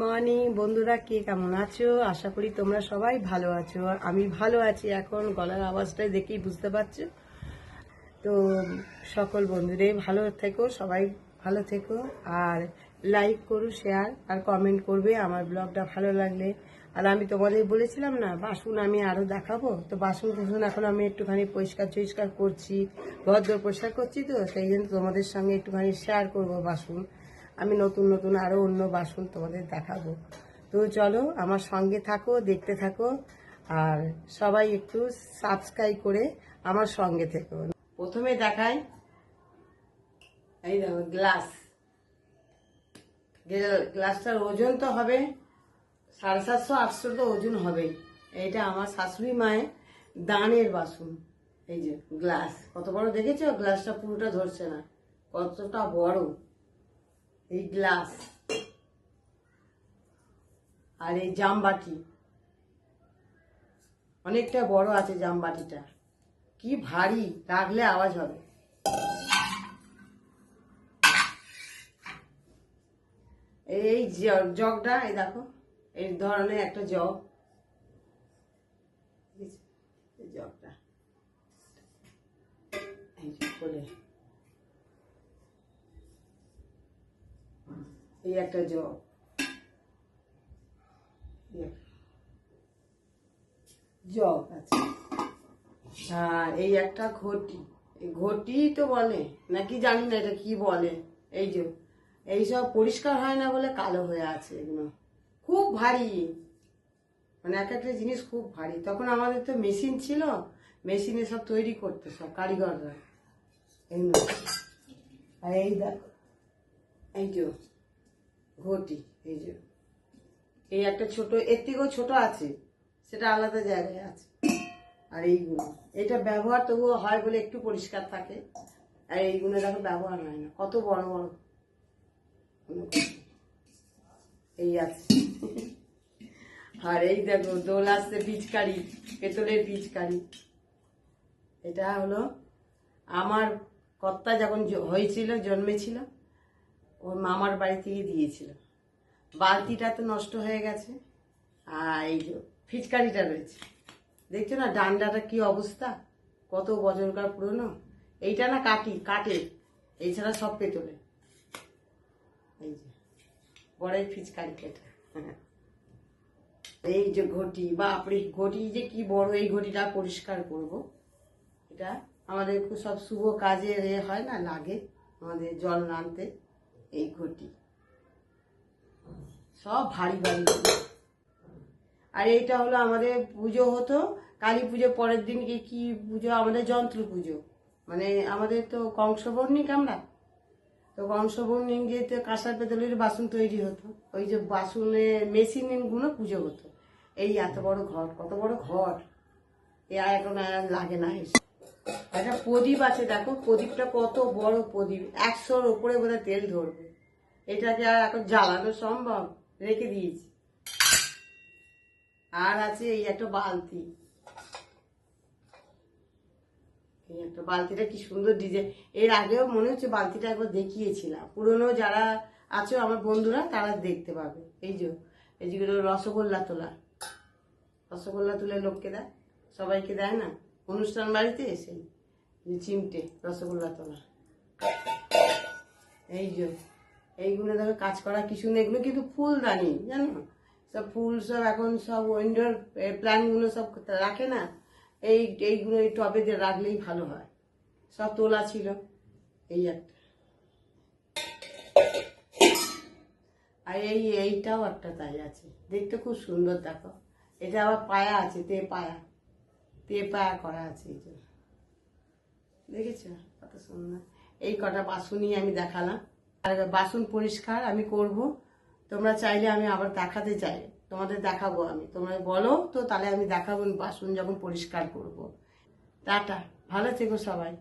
বন্ধুরা, কে কেমন আছো? আশা করি তোমরা সবাই ভালো আছো। আমি ভালো আছি এখন, গলার আওয়াজটাই দেখেই বুঝতে পারছ। তো সকল বন্ধুরাই ভালো থেকো, সবাই ভালো থেকো। আর লাইক করো শেয়ার আর কমেন্ট করবে, আমার ব্লগটা ভালো লাগলে। আর আমি তোমাদের বলেছিলাম না, বাসন আমি আরও দেখাবো। তো বাসন কুসন এখন আমি একটুখানি পরিষ্কার টরিষ্কার করছি ভদ্র পরিষ্কার করছি তো, সেই জন্য তোমাদের সঙ্গে একটুখানি শেয়ার করব বাসন। আমি নতুন নতুন আরও অন্য বাসন তোমাদের দেখাবো। তো চলো আমার সঙ্গে থাকো, দেখতে থাকো, আর সবাই একটু সাবস্ক্রাইব করে আমার সঙ্গে থেকো। প্রথমে দেখাই, এই দেখো গ্লাস গ্লাসটার ওজন তো হবে, সাড়ে সাতশো, আটশো তো ওজন হবে। এইটা আমার শাশুড়ি মায়ের দানের বাসন। এই যে গ্লাস কত বড় দেখেছ? গ্লাসটা পুরোটা ধরছে না। কতটা বড়। এই গ্লাস আর এই জামবাটি অনেকটা বড় আছে জামবাটিটা কি ভারী, রাখলে আওয়াজ হবে। এই জগটা, এই দেখো, এই ধরনের একটা জগ। জগটা। করে। এই একটা এই একটা জগ আছে। আর এই একটা ঘটি। ঘটি তো বলে। নাকি জানি না এটা কি বলে। এই যে এইসব পরিষ্কার হয় না বলে কালো হয়ে আছে এগুলো। খুব ভারী। মানে এক একটা জিনিস খুব ভারী। তখন আমাদের তো মেশিন ছিল। মেশিনে সব তৈরি করতো সব কারিগররা। এই দেখো। এই যে। ঘটি, এই যে। এই একটা ছোট, এর থেকেও ছোট আছে, সেটা আলাদা জায়গায় আছে। আর এইগুলো এটা ব্যবহার তবুও হয় বলে একটু পরিষ্কার থাকে। আর এইগুলো দেখো ব্যবহার হয় না, কত বড় বড় এই আছে। আর এই দেখো, দোল আসছে পিচকারি, পেতলের পিচকারি। এটা হলো, আমার কর্তা যখন হয়েছিল, জন্মেছিল ওর মামার বাড়ি থেকে দিয়েছিল। বালতিটা তো নষ্ট হয়ে গেছে, আর এই যে ফিচকারিটা রয়েছে। দেখছ না ডান্ডাটা কি অবস্থা? কত বজরকার পুরনো? এইটা না কাটি কাটে এছাড়া সব পেতলে এই যে, বড়ই ফিচকারি কেটে এই যে ঘটি বা আপনি ঘটি যে কি বড়, এই ঘটিটা পরিষ্কার করব। এটা আমাদের খুব সব শুভ কাজে হয় না, লাগে আমাদের জল আনতে এই ঘটি। সব ভারী ভারী আর এইটা হলো আমাদের পুজো হতো, কালী পুজো পরের দিন কি কি পুজো? আমাদের যন্ত্র পুজো। মানে আমাদের তো কংসবর্ণিক আমরা। তো কংসবর্ণিক যেতে কাঁসার পেতলের বাসন তৈরি হতো। ওই যে বাসনে মেশিনগুলো পুজো হতো। এই এত বড় ঘর, কত বড় ঘর। এ এখন আর লাগে না এসে। একটা প্রদীপ আছে, দেখো, প্রদীপটা কত বড় প্রদীপ। একশোর ওপরে বোধহয় তেল ধরবে। এটাকে আর এখন জ্বালানো সম্ভব? রেখে দিয়েছি। আর আছে এই একটা বালতি। এই একটা বালতিটা কি সুন্দর ডিজাইন। এর আগেও মনে হচ্ছে বালতিটা একবার দেখিয়েছিলাম। পুরনো যারা আছে, আমার বন্ধুরা, তারা দেখতে পাবে। এই যে, এই যেগুলো রসগোল্লা তোলা রসগোল্লা তুলে লোককে দেয়? সবাইকে দেয় না? অনুষ্ঠান বাড়িতে সেই যে চিমটে, রসগোল্লা তোলা। এই যে, এইগুলো দেখো, কাজ করা কিছু নেই, এগুলো কিন্তু ফুলদানি, জানো? সব ফুল সব এখন সব উইন্ডোর প্ল্যানগুলো সব রাখে না, এই, এইগুলো এই টবে দিয়ে রাখলেই ভালো হয়। সব তোলা ছিল, এই একটা। আর এই, এইটাও একটা তাই আছে, দেখতে খুব সুন্দর, দেখো। এটা আবার পায়া আছে, তে পায়া। পায়া করা আছে এই যে। দেখেছ? কত সুন্দর। এই কটা বাসনই আমি দেখালাম। আর বাসন পরিষ্কার আমি করব। তোমরা চাইলে আমি আবার দেখাতে চাই। তোমাদের দেখাবো আমি। তোমরা বলো তো, তাহলে আমি দেখাবো বাসন যখন পরিষ্কার করব। টাটা। ভালো থেকো সবাই।